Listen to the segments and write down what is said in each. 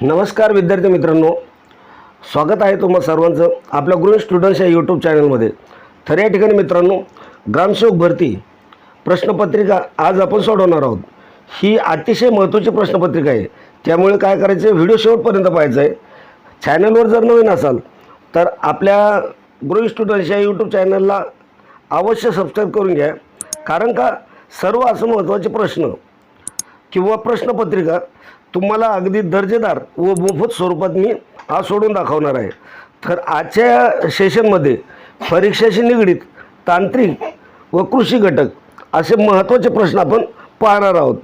नमस्कार विद्यार्थी मित्रांनो. स्वागत आहे तुम्हा सर्वांचं आपल्या ग्रुप स्टुडंट्स या यूट्यूब चॅनलमध्ये तर या ठिकाणी मित्रांनो ग्रामसेवक भरती प्रश्नपत्रिका आज आपण सोडवणार आहोत. ही अतिशय महत्त्वाची प्रश्नपत्रिका आहे. त्यामुळे काय करायचं आहे व्हिडिओ शेवटपर्यंत पाहायचा आहे चॅनलवर जर नवीन असाल तर आपल्या ग्रुप स्टुडंट्स या यूट्यूब चॅनलला अवश्य सबस्क्राईब करून घ्या. कारण का सर्व असं महत्त्वाचे प्रश्न किंवा प्रश्नपत्रिका तुम्हाला अगदी दर्जेदार व मोफत स्वरूपात मी आज सोडून दाखवणार आहे. तर आजच्या सेशनमध्ये परीक्षेशी निगडीत तांत्रिक व कृषी घटक असे महत्त्वाचे प्रश्न आपण पाहणार आहोत.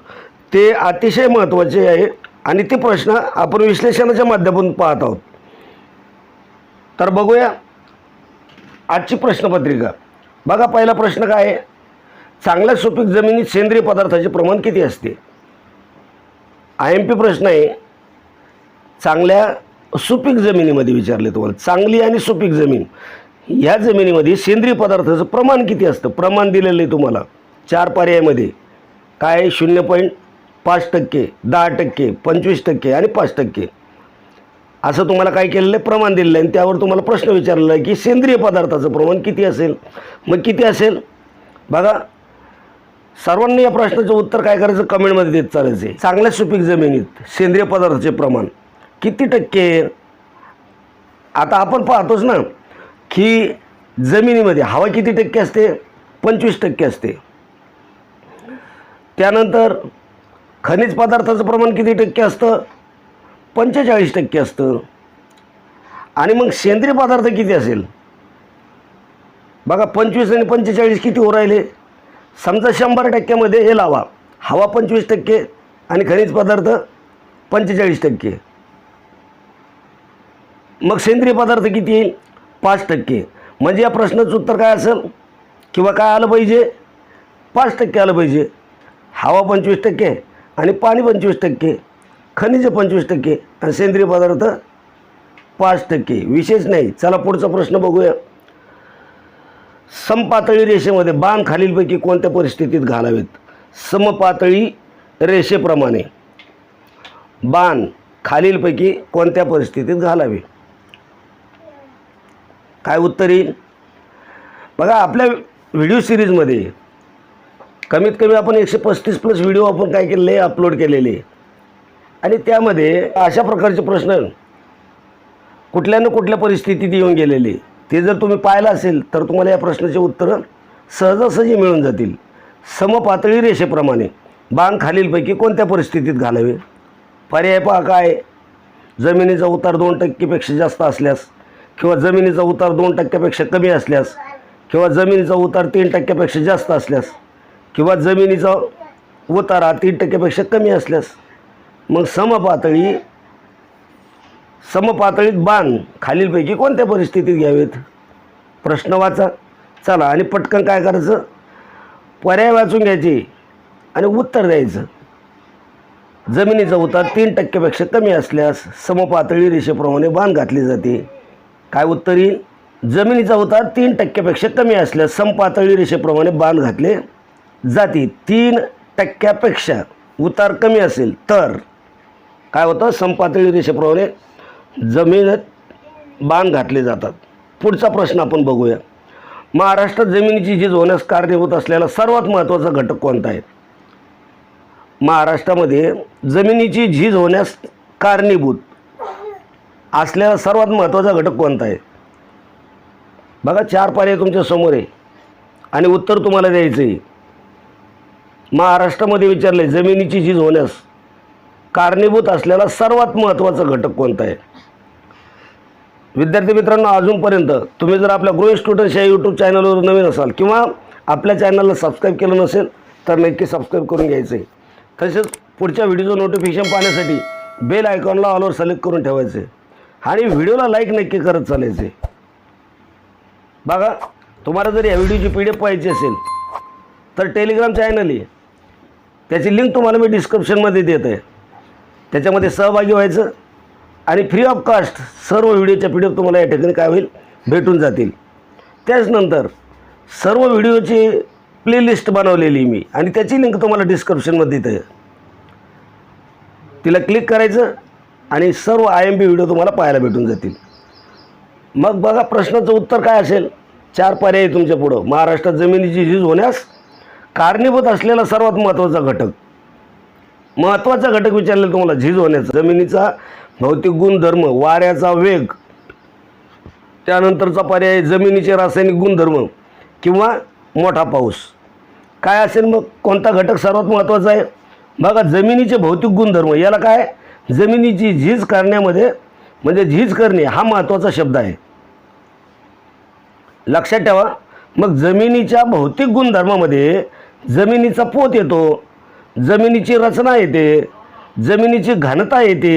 ते अतिशय महत्त्वाचे आहे आणि ते प्रश्न आपण विश्लेषणाच्या माध्यमातून पाहत आहोत. तर बघूया आजची प्रश्नपत्रिका. बघा पहिला प्रश्न काय आहे? चांगल्या सुपीक जमिनीत सेंद्रिय पदार्थाचे प्रमाण किती असते? आय एम पी प्रश्न आहे. चांगल्या सुपीक जमिनीमध्ये विचारले तुम्हाला. चांगली आणि सुपीक जमीन. ह्या जमिनीमध्ये सेंद्रिय पदार्थाचं प्रमाण किती असतं? प्रमाण दिलेलं आहे तुम्हाला. चार पर्यायामध्ये. काय? आहे? शून्य पॉईंट पाच टक्के दहा टक्के पंचवीस टक्के आणि पाच टक्के. असं तुम्हाला काय केलेलं आहे? प्रमाण दिलेलं आहे. आणि त्यावर तुम्हाला प्रश्न विचारलेला आहे की सेंद्रिय पदार्थाचं प्रमाण किती असेल? मग किती असेल? बघा सर्वांनी या प्रश्नाचं उत्तर काय करायचं? कमेंटमध्ये देत चालायचे. चांगल्या सुपीक जमिनीत सेंद्रिय पदार्थाचे प्रमाण किती टक्के? आता आपण पाहतोच ना की जमिनीमध्ये हवा किती टक्के असते? पंचवीस टक्के असते. त्यानंतर खनिज पदार्थाचं प्रमाण किती टक्के असतं? पंचेचाळीस टक्के असतं. आणि मग सेंद्रिय पदार्थ किती असेल? बघा पंचवीस आणि पंचेचाळीस किती हो राहिले? समजा शंभर टक्क्यामध्ये हे लावा. हवा पंचवीस टक्के आणि खनिज पदार्थ पंचेचाळीस टक्के. मग सेंद्रिय पदार्थ किती येईल? पाच टक्के. म्हणजे या प्रश्नाचं उत्तर काय असेल? किंवा काय आलं पाहिजे? पाच टक्के आलं पाहिजे. हवा पंचवीस टक्के आणि पाणी पंचवीस टक्के खनिज पंचवीस टक्के आणि सेंद्रिय पदार्थ पाच टक्के. विशेष नाही. चला पुढचा प्रश्न बघूया. समपातळी रेषेमध्ये बाण खालीलपैकी कोणत्या परिस्थितीत घालावेत? समपातळी रेषेप्रमाणे. बाण खालीलपैकी कोणत्या परिस्थितीत घालावे? काय उत्तर येईल? बघा आपल्या व्हिडिओ सिरीजमध्ये कमीत कमी आपण एकशे पस्तीस प्लस व्हिडिओ आपण काय केलेले अपलोड केलेले. आणि त्यामध्ये अशा प्रकारचे प्रश्न कुठल्या ना कुठल्या परिस्थितीत येऊन गेलेले. ते जर तुम्ही पाहिलं असेल तर तुम्हाला या प्रश्नाचे उत्तरं सहजासहजी मिळून जातील. समपातळी रेषेप्रमाणे बाण खालीलपैकी कोणत्या परिस्थितीत घालावे? पर्याय पहा काय? जमिनीचा उतार दोन टक्केपेक्षा जास्त असल्यास किंवा जमिनीचा उतार दोन टक्क्यापेक्षा कमी असल्यास किंवा जमिनीचा उतार तीन टक्क्यापेक्षा जास्त असल्यास किंवा जमिनीचा उतार हा तीन टक्क्यापेक्षा कमी असल्यास. मग समपातळी समपातळीत बाण खालीलपैकी कोणत्या परिस्थितीत घ्यावेत? प्रश्न वाचा. चला आणि पटकन काय करायचं? पर्याय वाचून घ्यायचे आणि उत्तर द्यायचं. जमिनीचा उतार तीन टक्क्यापेक्षा कमी असल्यास समपातळी रेषेप्रमाणे बाण घातली जाते. काय उत्तर येईल? जमिनीचा उतार तीन टक्क्यापेक्षा कमी असल्यास समपातळी रेषेप्रमाणे बाण घातले जाते. तीन टक्क्यापेक्षा उतार कमी असेल तर काय होतं? समपातळी रेषेप्रमाणे जमिनीत बाण घातले जातात. पुढचा प्रश्न आपण बघूया. महाराष्ट्रात जमिनीची झीज होण्यास कारणीभूत असलेला सर्वात महत्त्वाचा घटक कोणता आहे? महाराष्ट्रामध्ये जमिनीची झीज होण्यास कारणीभूत असलेला सर्वात महत्त्वाचा घटक कोणता आहे? बघा चार पर्याय तुमच्यासमोर आहे. आणि उत्तर तुम्हाला द्यायचं आहे. महाराष्ट्रामध्ये विचारले जमिनीची झीज होण्यास कारणीभूत असलेला सर्वात महत्त्वाचा घटक कोणता आहे? विद्यार्थी मित्रांनो अजूनपर्यंत तुम्ही जर आपल्या ग्रो स्टुडंट्स या यूट्यूब चॅनलवर नवीन असाल किंवा आपल्या चॅनलला सबस्क्राईब केलं नसेल तर नक्की सबस्क्राईब करून घ्यायचं आहे तसेच पुढच्या व्हिडिओचं नोटिफिकेशन पाहण्यासाठी बेल आयकॉनला ऑलवर सिलेक्ट करून ठेवायचं आहे आणि व्हिडिओला लाईक नक्की करत चालायचे बघा तुम्हाला जर या व्हिडिओची पी डी एफ पाहिजे असेल तर टेलिग्राम चॅनल आहे. त्याची लिंक तुम्हाला मी डिस्क्रिप्शनमध्ये देत आहे त्याच्यामध्ये सहभागी व्हायचं आणि फ्री ऑफ कास्ट सर्व व्हिडिओच्या पी डी एफ तुम्हाला या ठिकाणी काय होईल? भेटून जातील. त्याचनंतर सर्व व्हिडिओची प्लेलिस्ट बनवलेली मी आणि त्याची लिंक तुम्हाला डिस्क्रिप्शनमध्ये देत आहे तिला क्लिक करायचं आणि सर्व आय एम बी व्हिडिओ तुम्हाला पाहायला भेटून जातील. मग बघा प्रश्नाचं उत्तर काय असेल? चार पर्याय आहे तुमच्या पुढं. महाराष्ट्रात जमिनीची झीज होण्यास कारणीभूत असलेला सर्वात महत्त्वाचा घटक. महत्त्वाचा घटक विचारलेला तुम्हाला झीज होण्याचा. जमिनीचा भौतिक गुणधर्म वाऱ्याचा वेग त्यानंतरचा पर्याय जमिनीचे रासायनिक गुणधर्म किंवा मोठा पाऊस. काय असेल मग? कोणता घटक सर्वात महत्त्वाचा आहे? बघा जमिनीचे भौतिक गुणधर्म याला काय? जमिनीची झीज करण्यामध्ये म्हणजे झीज करणे हा महत्त्वाचा शब्द आहे. लक्षात ठेवा मग जमिनीच्या भौतिक गुणधर्मामध्ये जमिनीचा पोत येतो जमिनीची रचना येते जमिनीची घनता येते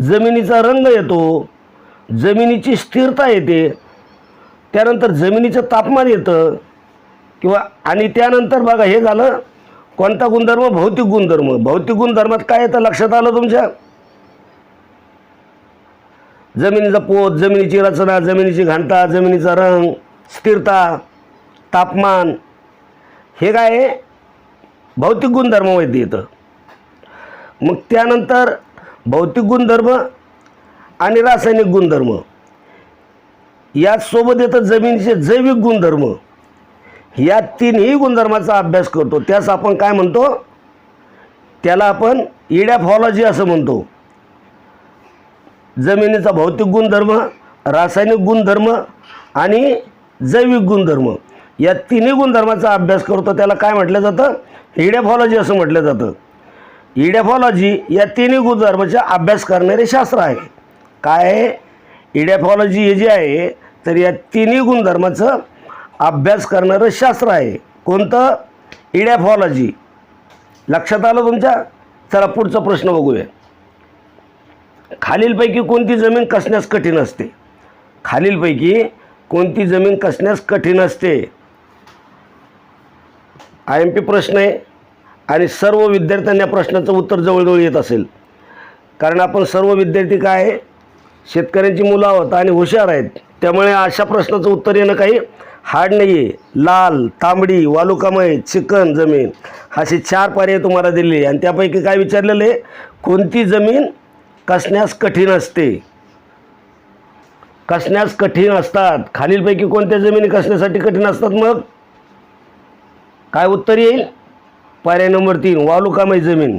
जमिनीचा रंग येतो जमिनीची स्थिरता येते त्यानंतर जमिनीचं तापमान येतं किंवा आणि त्यानंतर बघा हे झालं कोणता गुणधर्म? भौतिक गुणधर्म. भौतिक गुणधर्मात काय येतं? लक्षात आलं तुमच्या? जमिनीचा पोत जमिनीची रचना जमिनीची घाणता जमिनीचा रंग स्थिरता तापमान हे काय आहे? भौतिक वैद्य येतं. मग त्यानंतर भौतिक गुणधर्म आणि रासायनिक गुणधर्म. याचसोबत येतं जमिनीचे जैविक गुणधर्म. या तिन्ही गुणधर्माचा अभ्यास करतो. त्यास आपण काय म्हणतो? त्याला आपण इडॅफॉलॉजी असं म्हणतो. जमिनीचा भौतिक गुणधर्म रासायनिक गुणधर्म आणि जैविक गुणधर्म. या तिन्ही गुणधर्माचा अभ्यास करतो. त्याला काय म्हटलं जातं? इडॅफॉलॉजी असं म्हटलं जातं. इडॅफॉलॉजी या तिन्ही गुणधर्माचा अभ्यास करणारे शास्त्र आहे. काय इडेफॉलॉजी इडॅफॉलॉजी हे जे आहे तर या तिन्ही गुणधर्माचं अभ्यास करणारं शास्त्र आहे. कोणतं? इडॅफॉलॉजी. लक्षात आलं तुमच्या? चला पुढचा प्रश्न बघूया. खालीलपैकी कोणती जमीन कसण्यास कठीण असते? खालीलपैकी कोणती जमीन कसण्यास कठीण असते? आय एम पी प्रश्न आहे. आणि सर्व विद्यार्थ्यांना प्रश्नाचं उत्तर जवळजवळ येत असेल. कारण आपण सर्व विद्यार्थी काय आहे? शेतकऱ्यांची मुलं आहोत आणि हुशार आहेत. त्यामुळे अशा प्रश्नाचं उत्तर येणं काही हार्ड नाही आहे लाल तांबडी वालुकामय चिकन जमीन असे चार पर्याय तुम्हाला दिले. आणि त्यापैकी काय विचारलेलं आहे? कोणती जमीन कसण्यास कठीण असते? कसण्यास कठीण असतात? खालीलपैकी कोणत्या जमिनी कसण्यासाठी कठीण असतात मग? काय उत्तर येईल? पर्याय नंबर तीन वालुकामय जमीन.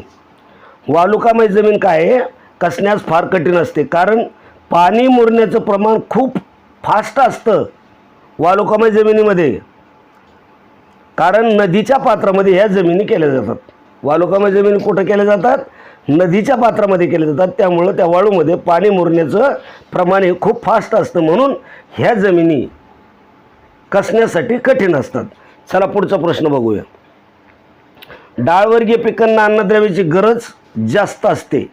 वालुकामय जमीन काय आहे? कसण्यास फार कठीण असते. कारण पाणी मुरण्याचं प्रमाण खूप फास्ट असतं वालुकामय जमिनीमध्ये. कारण नदीच्या पात्रामध्ये ह्या जमिनी केल्या जातात. वालुकामय जमिनी कुठं केल्या जातात? नदीच्या पात्रामध्ये केल्या जातात. त्यामुळं त्या वाळूमध्ये पाणी मुरण्याचं प्रमाण हे खूप फास्ट असतं म्हणून ह्या जमिनी कसण्यासाठी कठीण असतात. चला पुढचा प्रश्न बघूया. डाळवर्गीय पिकांना अन्नद्रव्याची गरज जास्त असते.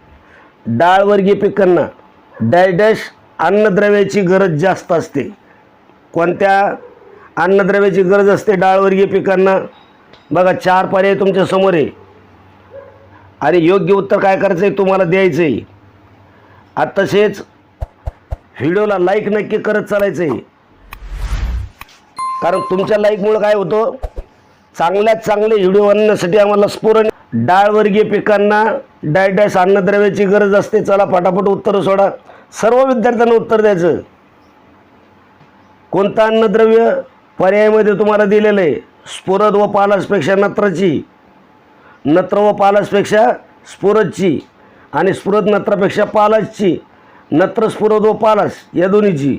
डाळवर्गीय पिकांना डॅश अन्नद्रव्याची गरज जास्त असते. कोणत्या अन्नद्रव्याची गरज असते डाळवर्गीय पिकांना? बघा चार पर्याय तुमच्यासमोर आहे. आणि योग्य उत्तर काय करायचं आहे तुम्हाला द्यायचं आहे आता तसेच व्हिडिओला लाईक नक्की करत चालायचं आहे कारण तुमच्या लाईकमुळं काय होतं? चांगल्यात चांगले व्हिडिओ आणण्यासाठी आम्हाला स्फुरण डाळवर्गीय पिकांना डाय अन्नद्रव्याची गरज असते. चला पटापट उत्तरं सोडा. सर्व विद्यार्थ्यांना उत्तर द्यायचं. कोणतं अन्नद्रव्य पर्यायामध्ये तुम्हाला दिलेलं आहे? स्फुरद व पालासपेक्षा नत्राची. नत्र व पालासपेक्षा स्फुरदची. आणि स्फुरद नत्रापेक्षा पालासची. नत्र स्फुरद व पालास या दोन्हीची.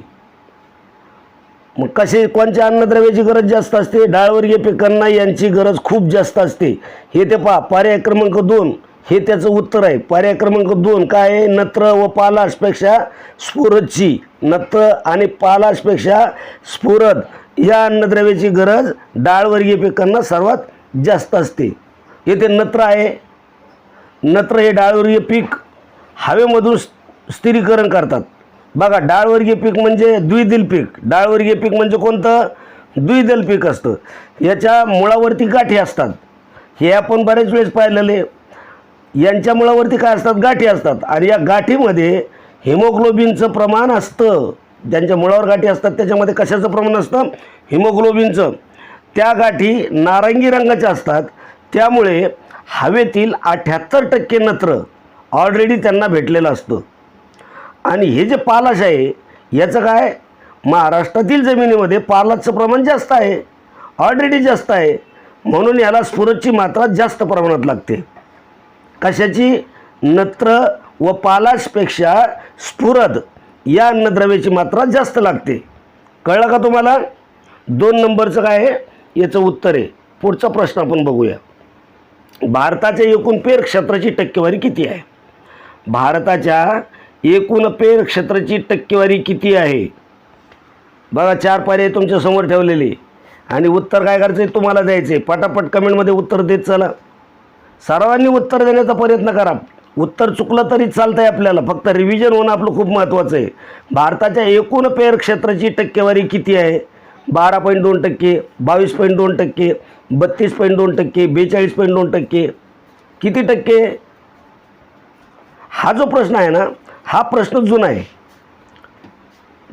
मग कसे कोणत्या अन्नद्रव्याची गरज जास्त असते? डाळवर्गीय पिकांना यांची गरज खूप जास्त असते. हे ते पहा पर्याय क्रमांक दोन. हे त्याचं उत्तर आहे. पर्याय क्रमांक दोन काय आहे? नत्र व पालाशपेक्षा स्फुरदची. नत्र आणि पालाशपेक्षा स्फुरद या अन्नद्रव्याची गरज डाळवर्गीय पिकांना सर्वात जास्त असते. येथे नत्र आहे. नत्र हे डाळवर्गीय पीक हवेमधून स्थिरीकरण करतात. बघा डाळवर्गीय पीक म्हणजे द्विदल पीक. डाळवर्गीय पीक म्हणजे कोणतं? द्विदल पीक असतं. याच्या मुळावरती गाठी असतात. हे आपण बरेच वेळेस पाहिलेले. यांच्या मुळावरती काय असतात? गाठी असतात. आणि या गाठीमध्ये हिमोग्लोबिनचं प्रमाण असतं. ज्यांच्या मुळावर गाठी असतात त्याच्यामध्ये कशाचं प्रमाण असतं? हिमोग्लोबिनचं. त्या गाठी नारंगी रंगाच्या असतात. त्यामुळे हवेतील अठ्याहत्तर टक्के नत्र ऑलरेडी त्यांना भेटलेलं असतं. आणि हे जे पालाश आहे याचं काय? महाराष्ट्रातील जमिनीमध्ये पालाचं प्रमाण जास्त आहे. ऑलरेडी जास्त आहे. म्हणून याला स्फुरदची मात्रा जास्त प्रमाणात लागते. कशाची? नत्र व पालाशपेक्षा स्फुरद या अन्नद्रव्याची मात्रा जास्त लागते. कळलं का तुम्हाला? दोन नंबरचं काय आहे? याचं उत्तर आहे. पुढचा प्रश्न आपण बघूया. भारताच्या एकूण पेर क्षेत्राची टक्केवारी किती आहे? भारताच्या एकूण पेर क्षेत्राची टक्केवारी किती आहे? बघा चार पर्याय तुमच्यासमोर ठेवलेले. आणि उत्तर काय करायचं आहे तुम्हाला द्यायचं आहे पटापट कमेंटमध्ये उत्तर देत चला. सर्वांनी उत्तर देण्याचा प्रयत्न करा. उत्तर चुकलं तरी चालतं आहे आपल्याला. फक्त रिव्हिजन होणं आपलं खूप महत्त्वाचं आहे. भारताच्या एकूण पेर क्षेत्राची टक्केवारी किती आहे? बारा पॉईंट दोन टक्के बावीस पॉईंट दोन टक्के बत्तीस पॉईंट दोन टक्के बेचाळीस पॉईंट दोन टक्के. किती टक्के? हा जो प्रश्न आहे ना हा प्रश्न जुना आहे.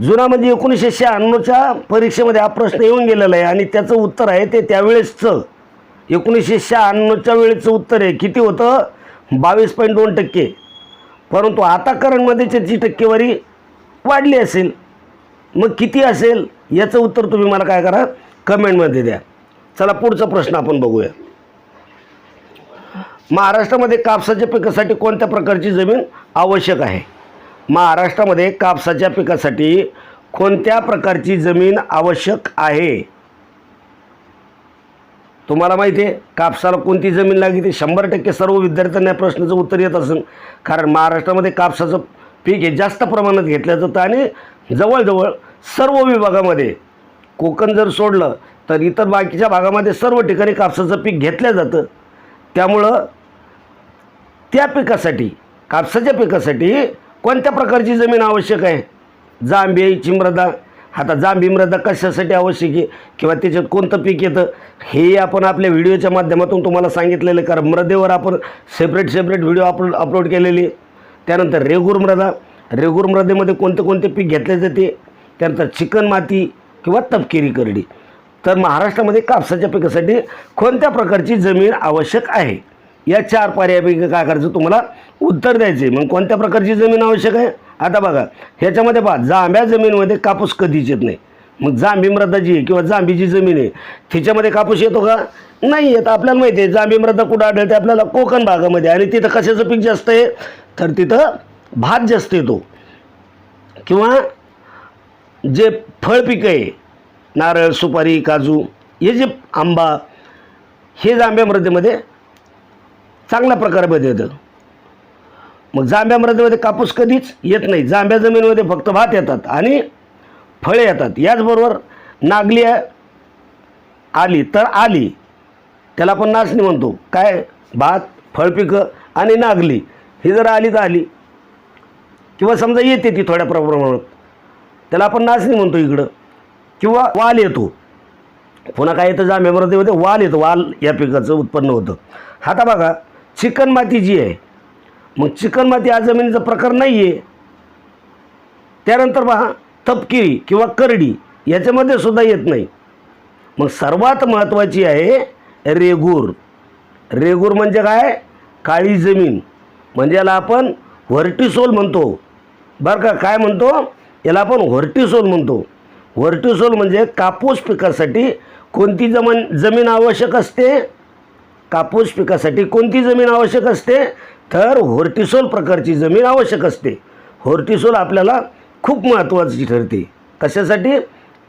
जुना म्हणजे एकोणीसशे शहाण्णवच्या परीक्षेमध्ये हा प्रश्न येऊन गेलेला आहे आणि त्याचं उत्तर आहे ते त्यावेळेसचं. एकोणीसशे शहाण्णवच्या वेळेचं उत्तर आहे. किती होतं? बावीस पॉईंट दोन टक्के. परंतु आता करंटमध्ये त्याची टक्केवारी वाढली असेल. मग किती असेल? याचं उत्तर तुम्ही मला काय करा? कमेंटमध्ये द्या. चला पुढचा प्रश्न आपण बघूया. महाराष्ट्रामध्ये कापसाच्या पिकासाठी कोणत्या प्रकारची जमीन आवश्यक आहे? महाराष्ट्रामध्ये कापसाच्या पिकासाठी कोणत्या प्रकारची जमीन आवश्यक आहे? तुम्हाला माहिती आहे कापसाला कोणती जमीन लागते शंभर टक्के सर्व विद्यार्थ्यांना या प्रश्नाचं उत्तर येत असेल. कारण महाराष्ट्रामध्ये कापसाचं पीक हे जास्त प्रमाणात घेतलं जातं आणि जवळजवळ सर्व विभागामध्ये कोकण जर सोडलं तर इतर बाकीच्या भागामध्ये सर्व ठिकाणी कापसाचं पीक घेतलं जातं. त्यामुळं त्या पिकासाठी कापसाच्या पिकासाठी कोणत्या प्रकारची जमीन आवश्यक आहे? जांभेची मृदा आता जांभी मृदा कशासाठी आवश्यक आहे? किंवा त्याच्यात कोणतं पीक येतं? हे आपण आपल्या व्हिडिओच्या माध्यमातून तुम्हाला सांगितलेलं आहे. कारण मृदेवर आपण separate separate video upload upload केलेली त्यानंतर रेगूर मृदा. रेगूर मृदेमध्ये कोणते कोणते पीक घेतले जाते? त्यानंतर चिकन माती किंवा तपकिरी करडी. तर महाराष्ट्रामध्ये कापसाच्या पिकासाठी कोणत्या प्रकारची जमीन आवश्यक आहे? या चार पर्यायापैकी काय करायचं? तुम्हाला उत्तर द्यायचं आहे मग कोणत्या प्रकारची जमीन आवश्यक आहे? आता बघा ह्याच्यामध्ये पहा जांभ्या जमीनमध्ये कापूस कधीच येत नाही. मग जांभी मृदा जी आहे किंवा जांभीची जमीन आहे तिच्यामध्ये कापूस येतो का? नाही येत. आपल्याला माहिती आहे जांभी मृदा कुठं आढळते? आपल्याला कोकण भागामध्ये. आणि तिथं कशाचं पीक जास्त आहे? तर तिथं भात जास्त येतो. किंवा जे फळ पिकं आहे नारळ सुपारी काजू हे जे आंबा हे जांभ्या मृदेमध्ये चांगल्या प्रकारामध्ये येतं मग जांभ्या मृदेमध्ये कापूस कधीच येत नाही. जांभ्या जमिनीमध्ये फक्त भात येतात आणि फळे येतात. याचबरोबर नागली आली तर आली. त्याला आपण नाचणी म्हणतो. काय? भात फळपिकं आणि नागली. ही जर आली तर आली. किंवा समजा येते ती थोड्या प्रमाणात. त्याला आपण नाचणी म्हणतो इकडं. किंवा वाल येतो. पुन्हा काय येतं? जांभ्या मृदेमध्ये वाल येतो. वाल या पिकाचं उत्पन्न होतं. आता बघा चिकणमाती जी आहे मग चिकणमाती हा जमिनीचा प्रकार नाही आहे त्यानंतर पहा तपकिरी किंवा करडी याच्यामध्ये सुद्धा येत नाही. मग सर्वात महत्त्वाची आहे रेगूर. रेगूर म्हणजे काय? काळी जमीन. म्हणजे याला आपण व्हर्टिसोल म्हणतो. बरं का काय म्हणतो? याला आपण व्हर्टिसोल म्हणतो. व्हर्टिसोल म्हणजे कापूस पिकासाठी कोणती जमन जमीन आवश्यक असते? कापूस पिकासाठी कोणती जमीन आवश्यक असते? तर होर्टिसोल प्रकारची जमीन आवश्यक असते. होर्टिसोल आपल्याला खूप महत्त्वाची ठरते. कशासाठी?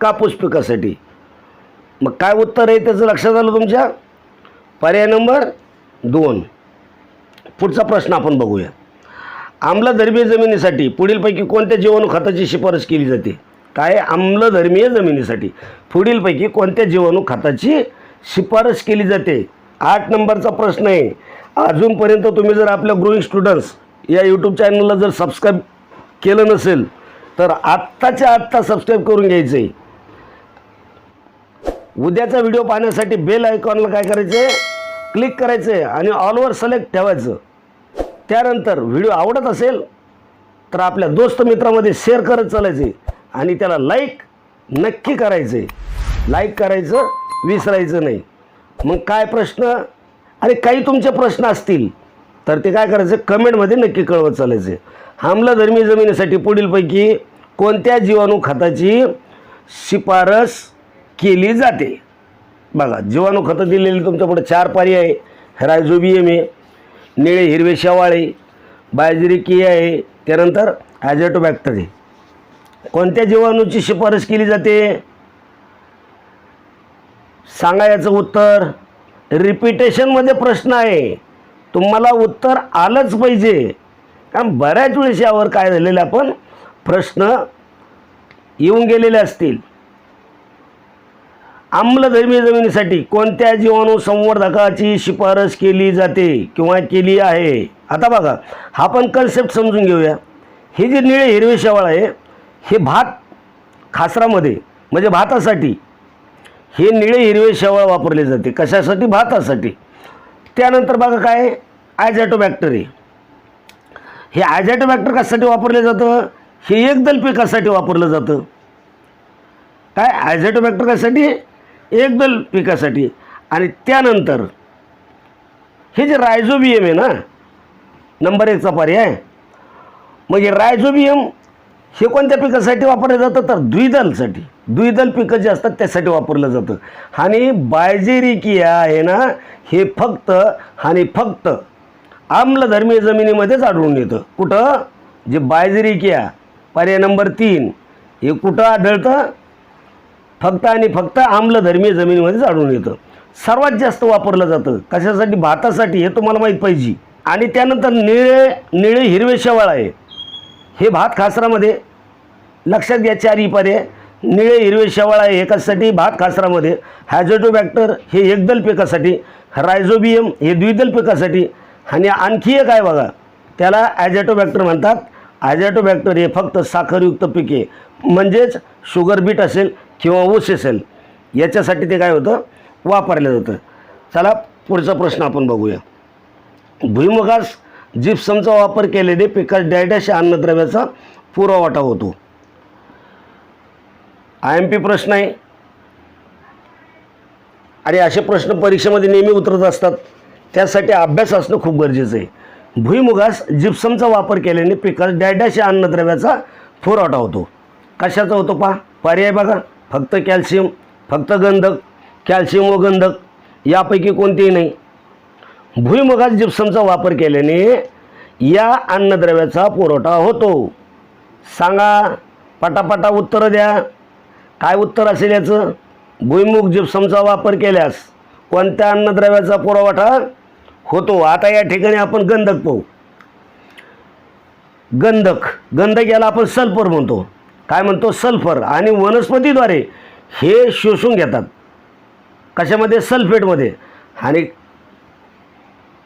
कापूस पिकासाठी. मग काय उत्तर आहे त्याचं लक्षात आलं तुमच्या? पर्याय नंबर दोन. पुढचा प्रश्न आपण बघूया. आम्लधर्मीय जमिनीसाठी पुढीलपैकी कोणत्या जीवाणू खताची शिफारस केली जाते? काय? आम्लधर्मीय जमिनीसाठी पुढीलपैकी कोणत्या जीवाणू खताची शिफारस केली जाते? आठ नंबरचा प्रश्न आहे. अजूनपर्यंत तुम्ही जर आपल्या ग्रोईंग स्टुडंट्स या यूट्यूब चॅनलला जर सबस्क्राईब केलं नसेल तर आत्ताच्या आत्ता सबस्क्राईब करून घ्यायचं आहे उद्याचा व्हिडिओ पाहण्यासाठी बेल आयकॉनला काय करायचं आहे क्लिक करायचं आहे आणि ऑलवर सिलेक्ट ठेवायचं. त्यानंतर व्हिडिओ आवडत असेल तर आपल्या दोस्त मित्रामध्ये शेअर करत चालायचे आणि त्याला लाईक नक्की करायचे लाईक करायचं विसरायचं नाही. मग काय प्रश्न? आणि काही तुमचे प्रश्न असतील. तर ते काय करायचं? कमेंटमध्ये नक्की कळवत चालायचे. आम्लधर्मी जमिनीसाठी पुढीलपैकी कोणत्या जीवाणू खताची शिफारस केली जाते? बघा जीवाणू खतं दिलेली तुमच्यापुढे चार पर्याय आहे. रायझोबियम आहे निळे हिरवे शेवाळे के आहे त्यानंतर ॲझेटोबॅक्टर आहे कोणत्या जीवाणूची शिफारस केली जाते? सांगा याचं उत्तर. रिपिटेशनमध्ये प्रश्न आहे. तुम्हाला उत्तर आलंच पाहिजे. कारण बऱ्याच वेळेस यावर काय झालेलं आपण प्रश्न येऊन गेलेले असतील. आम्लधर्मी जमिनीसाठी कोणत्या जीवाणू संवर्धकाची शिफारस केली जाते किंवा केली आहे? आता बघा हा पण कन्सेप्ट समजून घेऊया. हे जे निळे हिरवे शेवाळ आहे हे भात खासरामध्ये म्हणजे भातासाठी हे निळे हिरवे शेवाळ वापरले जाते. कशासाठी? भातासाठी. त्यानंतर बघा काय? ॲझॅटोबॅक्टरी हे आयझॅटोबॅक्टर कशासाठी वापरलं जातं? हे एकदल पिकासाठी वापरलं जातं. काय? आयझॅटोबॅक्टर कशासाठी? एकदल पिकासाठी. आणि त्यानंतर हे जे रायझोबियम आहे ना नंबर एकचा पर्याय. मग हे रायझोबियम हे कोणत्या पिकासाठी वापरलं जातं? तर द्विदलसाठी. द्विदल पिकं जे असतात त्यासाठी वापरलं जातं. आणि बायजेरिकिया आहे ना हे फक्त आणि फक्त आम्लधर्मीय जमिनीमध्येच आढळून येतं. कुठं? जे बायजेरिकिया पर्याय नंबर तीन हे कुठं आढळतं? फक्त आणि फक्त आम्लधर्मीय जमिनीमध्येच आढळून येतं. सर्वात जास्त वापरलं जातं. कशासाठी? भातासाठी हे तुम्हाला माहीत पाहिजे. आणि त्यानंतर निळे निळे हिरवे शेवाळ आहे. हे भात खासरामध्ये लक्षात घ्या चारही पर्याय निळे हिरवे शेवाळ आहे एकासाठी भात खासरामध्ये हॅझोटोबॅक्टर हे एकदल पिकासाठी रायझोबियम हे द्विदल पिकासाठी आणि आणखी एक आहे बघा त्याला ॲझॅटोबॅक्टर म्हणतात. ॲझॅटोबॅक्टर हे फक्त साखरयुक्त पिके म्हणजेच शुगर बीट असेल किंवा ऊस असेल याच्यासाठी ते काय होतं? वापरलं जातं. चला पुढचा प्रश्न आपण बघूया. भुईमुगास जिप्समचा वापर केलेले पिकास डॅडॅश अन्नद्रव्याचा पुरवठा होतो. आय एम पी प्रश्न आहे. आणि असे प्रश्न परीक्षेमध्ये नेहमी उतरत असतात. त्यासाठी अभ्यास असणं खूप गरजेचं आहे. भुईमुगास जिप्समचा वापर केल्याने पिकास डॅडॅश अन्नद्रव्याचा पुरवठा होतो. कशाचा होतो पहा. पर्याय बघा. फक्त कॅल्शियम फक्त गंधक कॅल्शियम व गंधक यापैकी कोणतेही नाही. भुईमुगात जिप्समचा वापर केल्याने या अन्नद्रव्याचा पुरवठा होतो. सांगा पटापटा उत्तरं द्या. काय उत्तर असेल याचं? भुईमुग जिप्समचा वापर केल्यास कोणत्या अन्नद्रव्याचा पुरवठा होतो? आता या ठिकाणी आपण गंधक पाहू. गंधक. गंधक याला आपण सल्फर म्हणतो. काय म्हणतो? सल्फर. आणि वनस्पतीद्वारे हे शोषून घेतात. कशामध्ये? सल्फेटमध्ये. आणि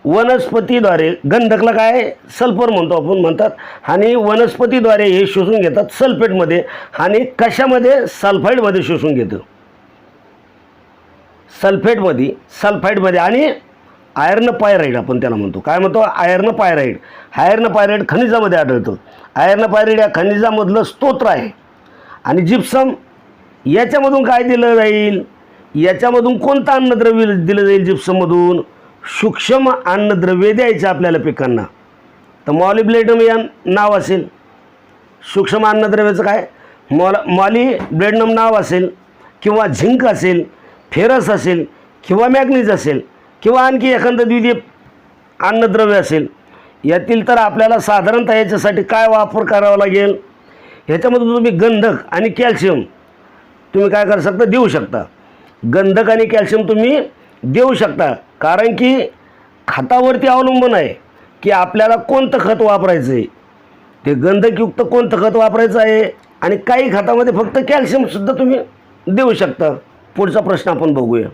वनस्पतीद्वारे गंधकला काय? सल्फर म्हणतो आपण म्हणतात. आणि वनस्पतीद्वारे हे शोषून घेतात सल्फेटमध्ये. आणि कशामध्ये? सल्फाईडमध्ये शोषून घेतं. सल्फेटमध्ये सल्फाईडमध्ये. आणि आयर्न पायराईड आपण त्याला म्हणतो. काय म्हणतो? आयर्न पायराईड आयर्न पायराईड खनिजामध्ये आढळतं. आयर्न पायराईड या खनिजामधलं स्तोत्र आहे. आणि जिप्सम याच्यामधून काय दिलं जाईल? याच्यामधून कोणतं अन्नद्रव्य दिलं जाईल जिप्सममधून? सूक्ष्म अन्नद्रव्ये द्यायचं आपल्याला पिकांना. तर मॉलिब्लेडम या नाव असेल. सूक्ष्म अन्नद्रव्याचं काय? मॉल मॉलिब्लेडनम नाव असेल किंवा झिंक असेल फेरस असेल किंवा मॅग्नीज असेल किंवा आणखी एखादं द्वितीय अन्नद्रव्य असेल. यातील तर आपल्याला साधारणतः याच्यासाठी काय वापर करावा लागेल? ह्याच्यामधून तुम्ही गंधक आणि कॅल्शियम तुम्ही काय करू शकता? देऊ शकता. गंधक आणि कॅल्शियम तुम्ही देऊ शकता. कारण की खतावरती अवलंबून आहे की आपल्याला कोणतं खत वापरायचं आहे ते गंधकयुक्त कोणतं खत वापरायचं आहे? आणि काही खतामध्ये फक्त कॅल्शियमसुद्धा तुम्ही देऊ शकता. पुढचा प्रश्न आपण बघूया.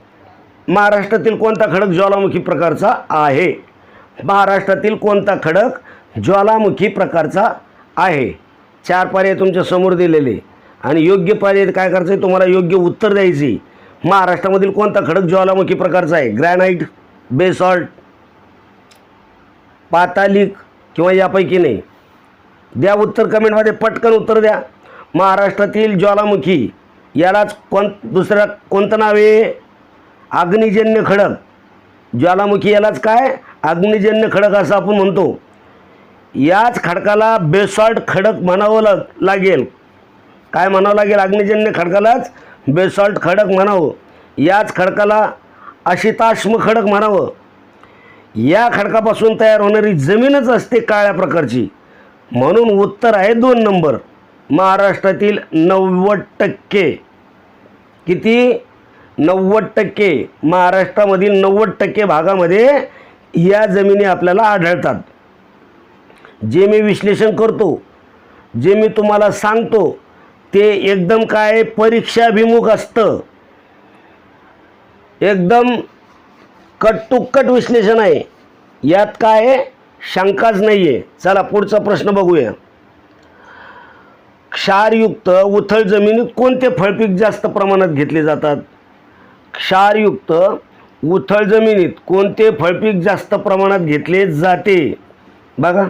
महाराष्ट्रातील कोणता खडक ज्वालामुखी प्रकारचा आहे? महाराष्ट्रातील कोणता खडक ज्वालामुखी प्रकारचा आहे? चार पर्याय तुमच्यासमोर दिलेले. आणि योग्य पर्याय काय करायचं आहे तुम्हाला योग्य उत्तर द्यायचे महाराष्ट्रामधील कोणता खडक ज्वालामुखी प्रकारचा आहे? ग्रॅनाईट बेसॉल्ट पातालिक किंवा यापैकी नाही. द्या उत्तर कमेंटमध्ये पटकन उत्तर द्या. महाराष्ट्रातील ज्वालामुखी यालाच कोण दुसऱ्या कोणतं नाव आहे? अग्निजन्य खडक. ज्वालामुखी यालाच काय? अग्निजन्य खडक असं आपण म्हणतो. याच खडकाला बेसॉल्ट खडक म्हणावं लाग लागेल. काय म्हणावं लागेल? अग्निजन्य खडकालाच बेसॉल्ट खडक म्हणावं. याच खडकाला अशी ताश्म खडक म्हणावं. या खडकापासून तयार होणारी जमीनच असते काळ्या प्रकारची. म्हणून उत्तर आहे दोन नंबर. महाराष्ट्रातील नव्वद टक्के. किती? नव्वद टक्के. महाराष्ट्रामधील नव्वद टक्के भागामध्ये या जमिनी आपल्याला आढळतात. जे मी विश्लेषण करतो जे मी तुम्हाला सांगतो ते एकदम काय परीक्षाभिमुख असतं. एकदम कट विश्लेषण आहे. यात काय आहे? शंकाच नाही आहे चला पुढचा प्रश्न बघूया. क्षारयुक्त उथळ जमिनीत कोणते फळपीक जास्त प्रमाणात घेतले जातात? क्षारयुक्त उथळ जमिनीत कोणते फळपीक जास्त प्रमाणात घेतले जाते? बघा.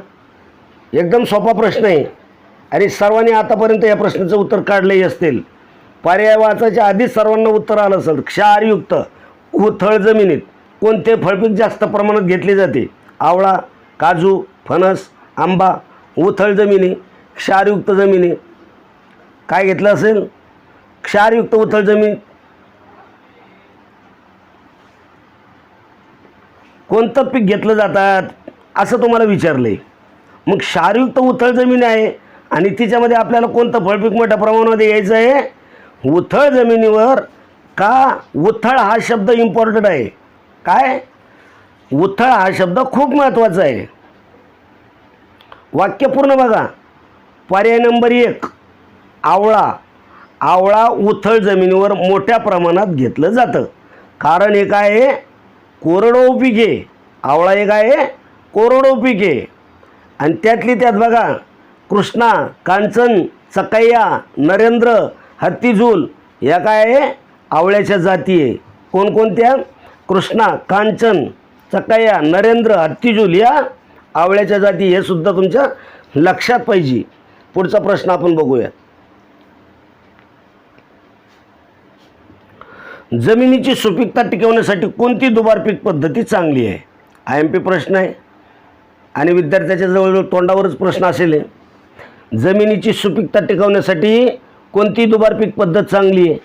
एकदम सोपा प्रश्न आहे. आणि सर्वांनी आतापर्यंत या प्रश्नाचं उत्तर काढलंही असतील. पर्याय वाचायच्या आधीच सर्वांना उत्तर आलं असेल. क्षारयुक्त उथळ जमिनीत कोणते फळपीक जास्त प्रमाणात घेतले जाते? आवळा काजू फणस आंबा उथळ जमिनी क्षारयुक्त जमिनी. काय घेतलं असेल? क्षारयुक्त उथळ जमीन. कोणतं पीक घेतलं जातात? असं तुम्हाला विचारलं आहे मग क्षारयुक्त उथळ जमीन आहे आणि तिच्यामध्ये आपल्याला कोणतं फळपीक मोठ्या प्रमाणामध्ये यायचं आहे? उथळ जमिनीवर का उथळ हा शब्द इम्पॉर्टंट आहे? काय? उथळ हा शब्द खूप महत्त्वाचा आहे. वाक्य पूर्ण बघा. पर्याय नंबर एक आवळा. आवळा उथळ जमिनीवर मोठ्या प्रमाणात घेतलं जातं. कारण एक आहे कोरडो पिके आवळा एक आहे कोरडो पिके आणि त्यातली त्यात बघा कृष्णा कांचन चकैया नरेंद्र हत्तीझूल या काय आहे? आवळ्याच्या जाती आहे. कोणकोणत्या? कृष्णा कांचन चकाया नरेंद्र हत्तीजूल या आवळ्याच्या जाती हे सुद्धा तुमच्या लक्षात पाहिजे. पुढचा प्रश्न आपण बघूया जमिनीची सुपीकता टिकवण्यासाठी कोणती दुबार पीक पद्धती चांगली आहे? आय एम पी प्रश्न आहे. आणि विद्यार्थ्याच्या जवळजवळ तोंडावरच प्रश्न असेल जमिनीची सुपीकता टिकवण्यासाठी कोणती दुबार पीक पद्धत चांगली आहे?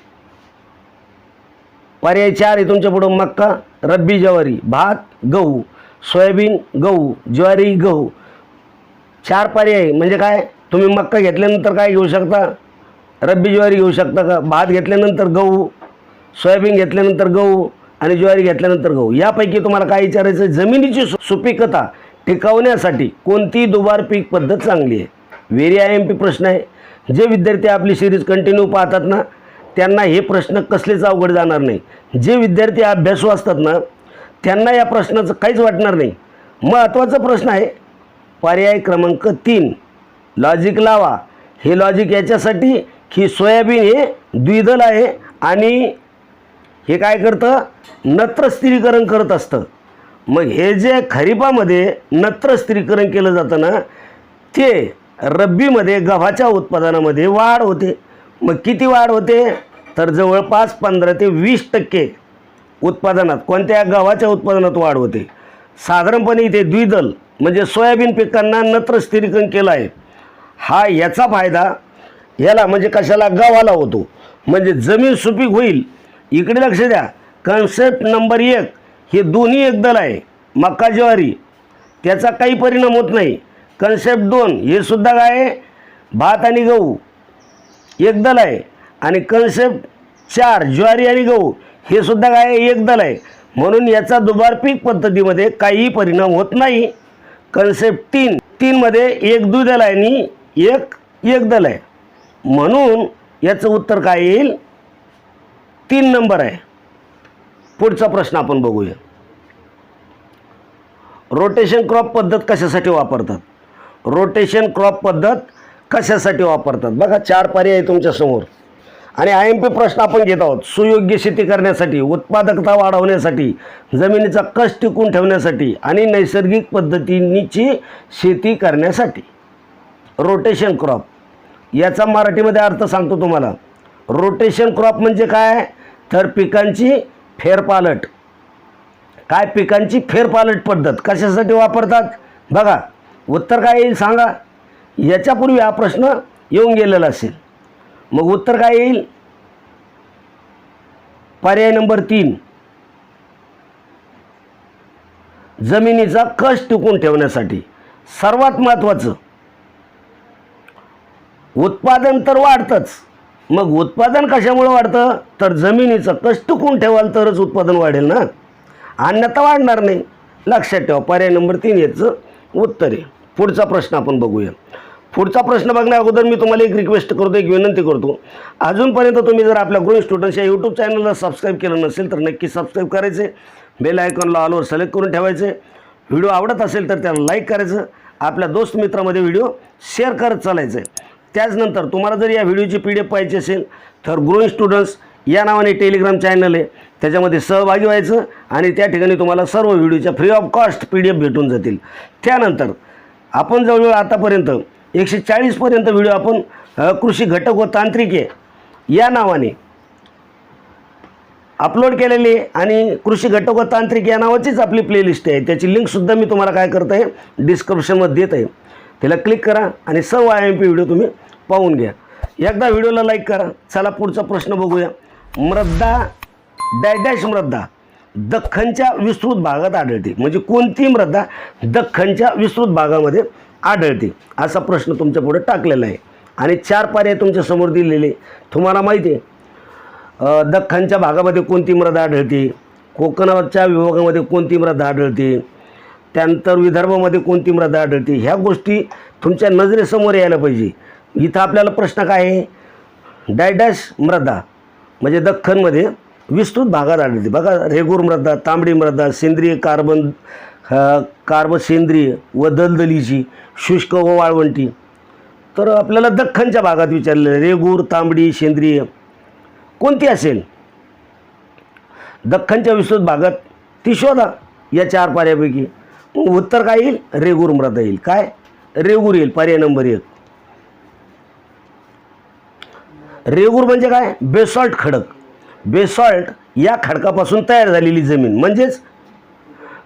पर्याय चार आहे तुमच्या पुढं मक्का रब्बी ज्वारी भात गहू सोयाबीन गहू ज्वारी गहू. चार पर्याय. म्हणजे काय? तुम्ही मक्का घेतल्यानंतर काय घेऊ शकता? रब्बी ज्वारी घेऊ शकता का? भात घेतल्यानंतर गहू सोयाबीन घेतल्यानंतर गहू आणि ज्वारी घेतल्यानंतर गहू. यापैकी तुम्हाला काय विचारायचं आहे? जमिनीची सु सुपीकता टिकवण्यासाठी कोणती दुबार पीक पद्धत चांगली आहे? व्हेरी आय एम पी प्रश्न आहे. जे विद्यार्थी आपली सिरीज कंटिन्यू पाहतात ना त्यांना हे प्रश्न कसलेच अवघड जाणार नाही. जे विद्यार्थी अभ्यासू असतात ना त्यांना या प्रश्नाचं काहीच वाटणार नाही. महत्त्वाचा प्रश्न आहे पर्याय क्रमांक तीन लॉजिक लावा. हे लॉजिक याच्यासाठी की सोयाबीन हे द्विदल आहे आणि हे काय करतं? नत्र स्थिरीकरण करत असतं. मग हे जे खरीपामध्ये नत्र स्थिरीकरण केलं जातं ना ते रब्बीमध्ये गव्हाच्या उत्पादनामध्ये वाढ होते. मग किती वाढ होते? तर जवळपास पंधरा ते वीस टक्के उत्पादनात कोणत्या गव्हाच्या उत्पादनात वाढ होते? साधारणपणे इथे द्विदल म्हणजे सोयाबीन पिकांना नत्र स्थिरीकरण केलं आहे. हा याचा फायदा याला म्हणजे कशाला गव्हाला होतो? म्हणजे जमीन सुपीक होईल. इकडे लक्ष द्या. कन्सेप्ट नंबर एक हे दोन्ही एकदल आहे. मक्का ज्वारी. त्याचा काही परिणाम होत नाही. कन्सेप्ट दोन हे सुद्धा काय आहे? भात आणि गहू. एकदल आहे. आणि कन्सेप्ट चार ज्वारी आणि गहू हे सुद्धा काय आहे एकदल आहे. म्हणून याचा दुबार पीक पद्धतीमध्ये काहीही परिणाम होत नाही. कन्सेप्ट तीन तीनमध्ये एक दुदल आहे आणि एक एकदल आहे. म्हणून याचं उत्तर काय येईल? तीन नंबर आहे. पुढचा प्रश्न आपण बघूया. रोटेशन क्रॉप पद्धत कशासाठी वापरतात? रोटेशन क्रॉप पद्धत कशासाठी वापरतात? बघा चार पर्याय आहे तुमच्यासमोर. आणि आय एम पी प्रश्न आपण घेत आहोत. सुयोग्य शेती करण्यासाठी उत्पादकता वाढवण्यासाठी जमिनीचा कस टिकून ठेवण्यासाठी आणि नैसर्गिक पद्धतींची शेती करण्यासाठी. रोटेशन क्रॉप याचा मराठीमध्ये अर्थ सांगतो तुम्हाला. रोटेशन क्रॉप म्हणजे काय? तर पिकांची फेरपालट. काय? पिकांची फेरपालट पद्धत. कशासाठी वापरतात? बघा उत्तर काय येईल सांगा? याच्यापूर्वी हा प्रश्न येऊन गेलेला असेल. मग उत्तर काय येईल? पर्याय नंबर तीन. जमिनीचा कष टिकून ठेवण्यासाठी सर्वात महत्त्वाचं उत्पादन तर वाढतंच. मग उत्पादन कशामुळे वाढतं? तर जमिनीचं कष टिकून ठेवाल तरच उत्पादन वाढेल ना. अन्यथा वाढणार नाही. लक्षात ठेवा पर्याय नंबर तीन याचं उत्तर आहे. पुढचा प्रश्न आपण बघूया. पुढचा प्रश्न बघण्या अगोदर मी तुम्हाला एक रिक्वेस्ट करतो एक विनंती करतो. अजूनपर्यंत तुम्ही जर आपल्या ग्रोईंग स्टुडंट्स या यूट्यूब चॅनलला सबस्क्राईब केलं नसेल तर नक्की सबस्क्राईब करायचे. बेल आयकॉनला ऑलवर सिलेक्ट करून ठेवायचे. व्हिडिओ आवडत असेल तर त्याला लाईक करायचं. आपल्या दोस्त मित्रामध्ये व्हिडिओ शेअर करत चालायचं. आहे त्याचनंतर तुम्हाला जर या व्हिडिओची पी डी एफ पाहिजे असेल तर ग्रोईंग स्टुडंट्स या नावाने टेलिग्राम चॅनल आहे. त्याच्यामध्ये सहभागी व्हायचं आणि त्या ठिकाणी तुम्हाला सर्व व्हिडिओच्या free of cost P D F भेटून जातील. त्यानंतर आपण जवळजवळ आतापर्यंत एकशे चाळीसपर्यंत व्हिडिओ आपण कृषी घटक व तांत्रिके या नावाने अपलोड केलेली आहे आणि कृषी घटक व तांत्रिक या नावाचीच आपली प्लेलिस्ट आहे. त्याची लिंकसुद्धा मी तुम्हाला काय करत आहे डिस्क्रिप्शनमध्ये देत आहे त्याला क्लिक करा आणि सर्व आय एम पी व्हिडिओ तुम्ही पाहून घ्या. एकदा व्हिडिओला लाईक करा. चला पुढचा प्रश्न बघूया. मृदा डॅडॅश मृदा दख्खनच्या विस्तृत भागात आढळते. म्हणजे कोणती मृदा दख्खनच्या विस्तृत भागामध्ये आढळते असा प्रश्न तुमच्यापुढे टाकलेला आहे. आणि चार पर्याय तुमच्यासमोर दिलेले तुम्हाला माहिती आहे दख्खनच्या भागामध्ये कोणती मृदा आढळते? कोकणाच्या विभागामध्ये कोणती मृदा आढळते? त्यानंतर विदर्भामध्ये कोणती मृदा आढळते? ह्या गोष्टी तुमच्या नजरेसमोर यायला पाहिजे. इथं आपल्याला प्रश्न काय आहे? डायडॅश मृदा म्हणजे दख्खनमध्ये विस्तृत भागात आढळते. बघा रेगूर मृदा तांबडी मृदा सेंद्रिय कार्बन कार्ब सेंद्रिय व दलदलीची शुष्क व वाळवंटी. तर आपल्याला दख्खनच्या भागात विचारलेलं रेगूर तांबडी सेंद्रिय कोणती असेल? दख्खनच्या विस्तृत भागात ती शोधा या चार पर्यापैकी उत्तर काय येईल? रेगूर मृदा येईल. काय? रेगूर येईल. पर्याय नंबर एक. रेगूर म्हणजे काय? बेसॉल्ट खडक. बेसॉल्ट या खडकापासून तयार झालेली जमीन. म्हणजेच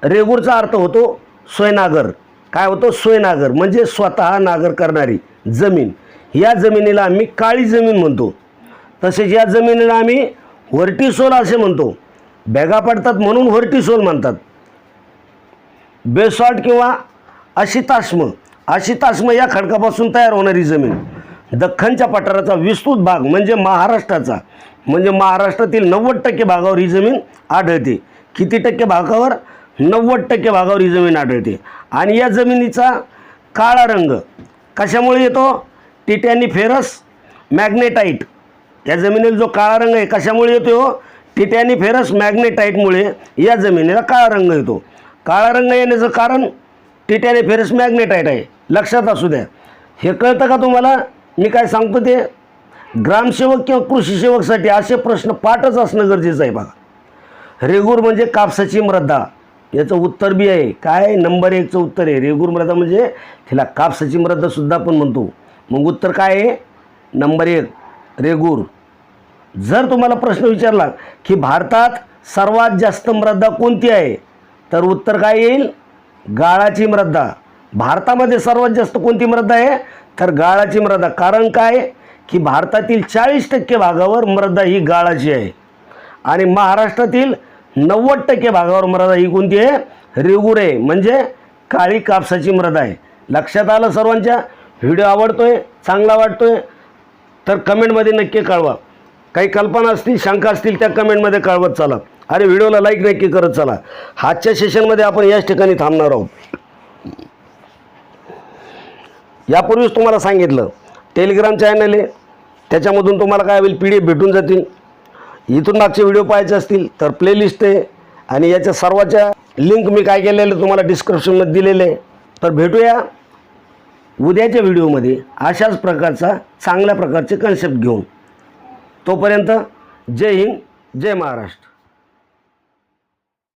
रेगूरचा अर्थ होतो स्वयनागर काय होतो? स्वयंनागर म्हणजे स्वतः नागर करणारी जमीन. या जमिनीला आम्ही काळी जमीन म्हणतो. तसेच या जमिनीला आम्ही व्हर्टिसोल असे म्हणतो. बॅगा पडतात म्हणून व्हर्टिसोल म्हणतात. बेसॉल्ट किंवा अशिताश्म. अशिताश्म या खडकापासून तयार होणारी जमीन. दख्खनच्या पठाराचा विस्तृत भाग म्हणजे महाराष्ट्राचा. म्हणजे महाराष्ट्रातील नव्वद टक्के भागावर ही जमीन आढळते. किती टक्के भागावर? नव्वद टक्के भागावर ही जमीन आढळते. आणि या जमिनीचा काळा रंग कशामुळे येतो? टिटॅनी फेरस मॅग्नेटाईट या जमिनीला जो काळा रंग आहे कशामुळे येतो हो? टिटॅनी फेरस मॅग्नेटाईटमुळे या जमिनीला काळा रंग येतो. काळा रंग येण्याचं कारण टिटॅनी फेरस मॅग्नेटाईट आहे. लक्षात असू द्या. हे कळतं का तुम्हाला? मी काय सांगतो ते? ग्रामसेवक किंवा कृषी सेवकसाठी असे प्रश्न पाठच असणं गरजेचं आहे बघा. रेगूर म्हणजे कापसाची मृदा. याचं उत्तर बी आहे. काय? नंबर एकचं उत्तर आहे. रेगूर मृदा म्हणजे तिला कापसाची मृदासुद्धा आपण म्हणतो. मग उत्तर काय आहे? नंबर एक रेगूर. जर तुम्हाला प्रश्न विचारला की भारतात सर्वात जास्त मृदा कोणती आहे? तर उत्तर काय येईल? गाळाची मृदा. भारतामध्ये सर्वात जास्त कोणती मृदा आहे? तर गाळाची मृदा. कारण काय? की भारतातील चाळीस टक्के भागावर मृदा ही गाळाची आहे. आणि महाराष्ट्रातील नव्वद टक्के भागावर मृदा ही कोणती आहे? रेगूर आहे. म्हणजे काळी कापसाची मृदा आहे. लक्षात आलं सर्वांच्या? व्हिडिओ आवडतोय चांगला वाटतोय तर कमेंटमध्ये नक्की कळवा. काही कल्पना असतील शंका असतील त्या कमेंटमध्ये कळवत चला. अरे व्हिडिओला लाईक नक्की करत चला. आजच्या सेशनमध्ये आपण याच ठिकाणी थांबणार आहोत. यापूर्वीच तुम्हाला सांगितलं टेलिग्राम चॅनल आहे. त्याच्यामधून तुम्हाला काय होईल पी डी एफ भेटून जातील. इथून मागचे व्हिडिओ पाहायचे असतील तर प्लेलिस्ट आहे. आणि याच्या सर्वाच्या लिंक मी काय केलेलं तुम्हाला डिस्क्रिप्शनमध्ये दिलेलं आहे. तर भेटूया उद्याच्या व्हिडिओमध्ये अशाच प्रकारचा चांगल्या प्रकारचे कन्सेप्ट घेऊन. तोपर्यंत जय हिंद जय महाराष्ट्र.